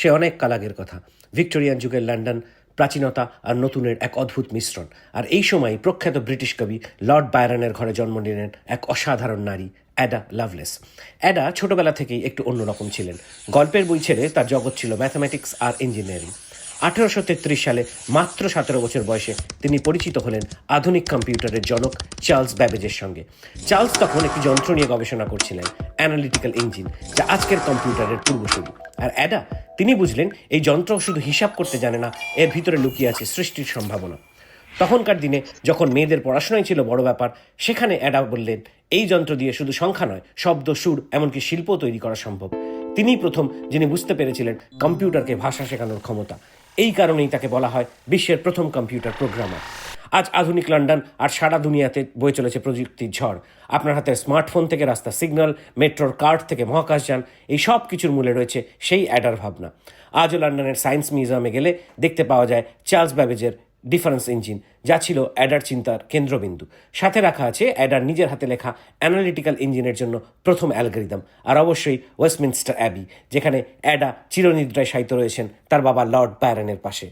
সে অনেক কাল আগের কথা। ভিক্টোরিয়ান যুগের লন্ডন, প্রাচীনতা আর নতুনের এক অদ্ভুত মিশ্রণ। আর এই সময় প্রখ্যাত ব্রিটিশ কবি লর্ড বায়রনের ঘরে জন্ম নিলেন এক অসাধারণ নারী, অ্যাডা লাভলেস। অ্যাডা ছোটবেলা থেকেই একটু অন্যরকম ছিলেন। গল্পের বই ছেড়ে তার জগৎ ছিল ম্যাথামেটিক্স আর ইঞ্জিনিয়ারিং। আঠেরোশো তেত্রিশ সালে মাত্র সতেরো বছর বয়সে তিনি পরিচিত হলেন আধুনিক কম্পিউটারের জনক চার্লস ব্যাবেজের সঙ্গে। চার্লস তখন একটি যন্ত্র নিয়ে গবেষণা করছিলেন, অ্যানালিটিক্যাল ইঞ্জিন, যা আজকের কম্পিউটারের পূর্বসূরি। আর অ্যাডা তিনি বুঝলেন এই যন্ত্র শুধু হিসাব করতে জানে না, এর ভিতরে লুকিয়ে আছে সৃষ্টির সম্ভাবনা। তখনকার দিনে যখন মেয়েদের পড়াশোনাই ছিল বড় ব্যাপার, সেখানে অ্যাডা বললেন, এই যন্ত্র দিয়ে শুধু সংখ্যা নয়, শব্দ, সুর, এমনকি শিল্প তৈরি করা সম্ভব। তিনি প্রথম যিনি বুঝতে পেরেছিলেন কম্পিউটারকে ভাষা শেখানোর ক্ষমতা, এই কারণেই তাকে বলা হয় বিশ্বের প্রথম কম্পিউটার প্রোগ্রামার। আজ আধুনিক লন্ডন আর সারা দুনিয়াতে বয়ে চলেছে প্রযুক্তির ঝড়। আপনার হাতের স্মার্টফোন থেকে রাস্তা সিগন্যাল, মেট্রোর কার্ড থেকে মহাকাশযান এই সব কিছুর মূলে রয়েছে সেই অ্যাডার ভাবনা। আজও লন্ডনের সায়েন্স মিউজিয়ামে গেলে দেখতে পাওয়া যায় চার্লস ব্যাবেজের ডিফারেন্স ইঞ্জিন, যা ছিল অ্যাডার চিন্তার কেন্দ্রবিন্দু। সাথে রাখা আছে অ্যাডার নিজের হাতে লেখা অ্যানালিটিক্যাল ইঞ্জিনের জন্য প্রথম অ্যালগরিদম, আর অবশ্যই ওয়েস্টমিনস্টার অ্যাবি, যেখানে অ্যাডা চিরনিদ্রায় শায়িত রয়েছেন তার বাবা লর্ড ব্যারনের পাশে।